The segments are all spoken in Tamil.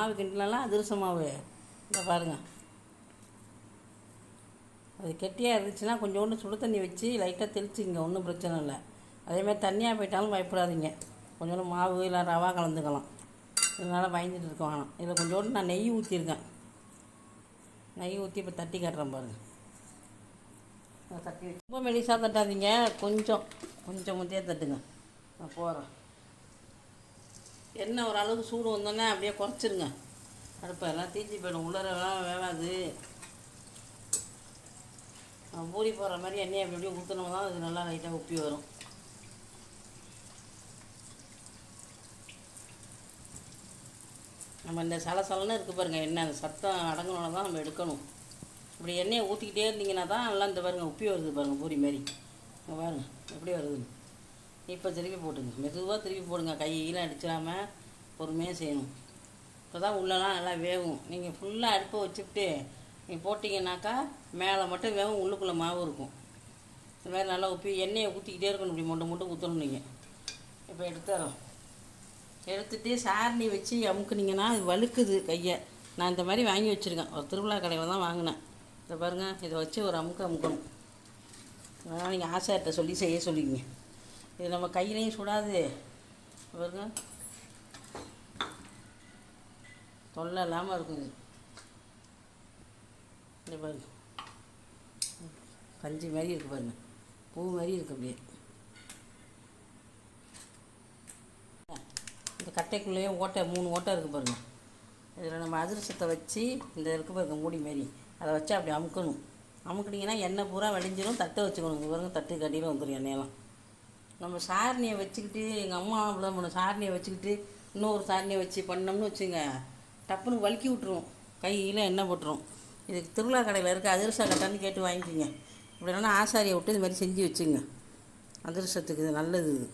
மாவு கிண்டலாம் அதிரச மாவு. இந்த பாருங்கள் அது கெட்டியாக இருந்துச்சுன்னா கொஞ்சோண்டு சுடு தண்ணி வச்சு லைட்டாக தெளிச்சிங்க ஒன்றும் பிரச்சனை இல்லை. அதேமாதிரி தண்ணியாக போயிட்டாலும் பயப்படாதீங்க. கொஞ்சோண்டு மாவு இல்லை ரவா கலந்துக்கலாம். இதனால் பயந்துட்டு இருக்க வேணாம். இதில் கொஞ்சோண்டு நான் நெய் ஊற்றிருக்கேன் நெய் ஊற்றி இப்போ தட்டி காட்டுறேன் பாருங்கள் தட்டி ரொம்ப மெலிசாக தட்டாதீங்க. கொஞ்சம் கொஞ்சம் முந்தைய தட்டுங்க. நான் போகிறேன் எண்ணெய் ஓரளவுக்கு சூடு வந்தோன்னே அப்படியே குறைச்சிருங்க. அடுப்பை எல்லாம் தீஞ்சு போயிடும். உள்ளரெல்லாம் வேகாது. பூரி போடுற மாதிரி எண்ணெயை அப்படி அப்படியே ஊற்றினோம் தான் அது நல்லா லைட்டாக உப்பி வரும். நம்ம இந்த சலசலன்னு இருக்குது பாருங்கள் எண்ணெய். அந்த சத்தம் அடங்கணுன்னு தான் நம்ம எடுக்கணும். இப்படி எண்ணெயை ஊற்றிக்கிட்டே இருந்தீங்கன்னா தான் நல்லா இந்த பாருங்க உப்பி வருது பாருங்கள் பூரி மாரி பாருங்கள் எப்படி வருதுன்னு. இப்போ திருப்பி போட்டுங்க. மெதுவாக திருப்பி போடுங்க. கையெல்லாம் அடிச்சிடாம பொறுமையாக செய்யணும். இப்போ தான் உள்ளெல்லாம் நல்லா வேகும். நீங்கள் ஃபுல்லாக அடுப்பை வச்சுக்கிட்டு நீங்கள் போட்டிங்கனாக்கா மேலே மட்டும் வேகும் உள்ளுக்குள்ளே மாவு இருக்கும். இந்த மாதிரி நல்லா உப்பி எண்ணெயை ஊற்றிக்கிட்டே இருக்கணும். இப்படி மொட்டை மட்டும் ஊற்றணும் நீங்கள் இப்போ எடுத்துறோம். எடுத்துகிட்டு சாரணி வச்சு அமுக்குனீங்கன்னா அது வழுக்குது கையை. நான் இந்த மாதிரி வாங்கி வச்சுருக்கேன். ஒரு திருவிழா கடையில் தான் வாங்கினேன். இதை பாருங்கள் இதை வச்சு ஒரு அமுக்கு அமுக்கணும். அதனால் நீங்கள் ஆசார்கிட்ட சொல்லி செய்ய சொல்லிங்க இது நம்ம கையிலையும் சுடாது. பாருங்க. தொல்லை இல்லாமல் இருக்கும் இது. பாருங்க. பஞ்சு மாதிரி இருக்குது பாருங்க. பூ மாதிரி இருக்கு அப்படியே. இந்த கட்டைக்குள்ளேயே ஓட்டை மூணு ஓட்டை இருக்குது பாருங்க. இதில் நம்ம அதிரசத்தை வச்சு இந்த இருக்கு பாருங்க மூடி மாரி அதை வச்சு அப்படி அமுக்கணும். அமுக்குனீங்கன்னா எண்ணெய் பூரா வடிஞ்சிடும் தட்டை வச்சுக்கணும். இங்க பாருங்க தட்டு கட்டியில் வந்துடும் எண்ணெயெல்லாம். நம்ம சாரணியை வச்சுக்கிட்டு எங்கள் அம்மா அப்படிதான் பண்ண சாரணியை வச்சுக்கிட்டு இன்னொரு சாரணியை வச்சு பண்ணோம்னு வச்சுங்க டப்புன்னு வழுக்கி விட்ருவோம் கையில் எண்ணெய் போட்டுரும் இதுக்கு திருவிழா கடையில் இருக்க அதிரச கட்டான்னு கேட்டு வாங்கிக்கோங்க. இப்படி இல்லைன்னா ஆசாரியை விட்டு இது மாதிரி செஞ்சு வச்சுங்க. அதிரசத்துக்கு இது நல்லது. இது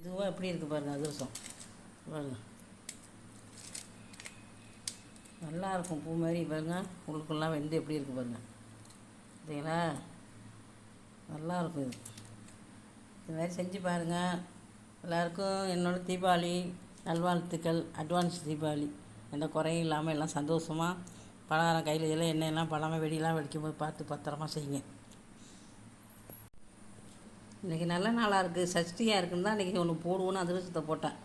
இதுவாக எப்படி இருக்குது பாருங்கள் அதிரசம். பாருங்க. நல்லா இருக்கும் பூ மாதிரி பாருங்கள் உள்ளுக்குள்ளெலாம் வெந்து எப்படி இருக்குது பாருங்கள் சரிங்களா நல்லா இருக்கும் இது. இது மாதிரி செஞ்சு பாருங்கள் எல்லாருக்கும் என்னோட தீபாவளி நல்வாழ்த்துக்கள் அட்வான்ஸ் தீபாவளி. எந்த குறையும் இல்லாமல் எல்லாம் சந்தோஷமாக பலகாரம் கையில் இதெல்லாம் எண்ணெயெல்லாம் பழமாக வெடியெல்லாம் வெடிக்கும்போது பார்த்து பத்திரமா செய்யுங்க. இன்றைக்கி நல்ல நாளாக இருக்குது சஷ்டியாக இருக்குன்னு தான் இன்றைக்கி ஒன்று போடுவோன்னு அதிர்ஷ்டத்தை போட்டேன்.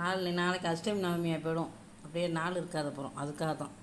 நாள் நாளைக்கு அஷ்டமி நவமியாக போயிடும். அப்படியே நாள் இருக்காது அப்புறம். அதுக்காக தான்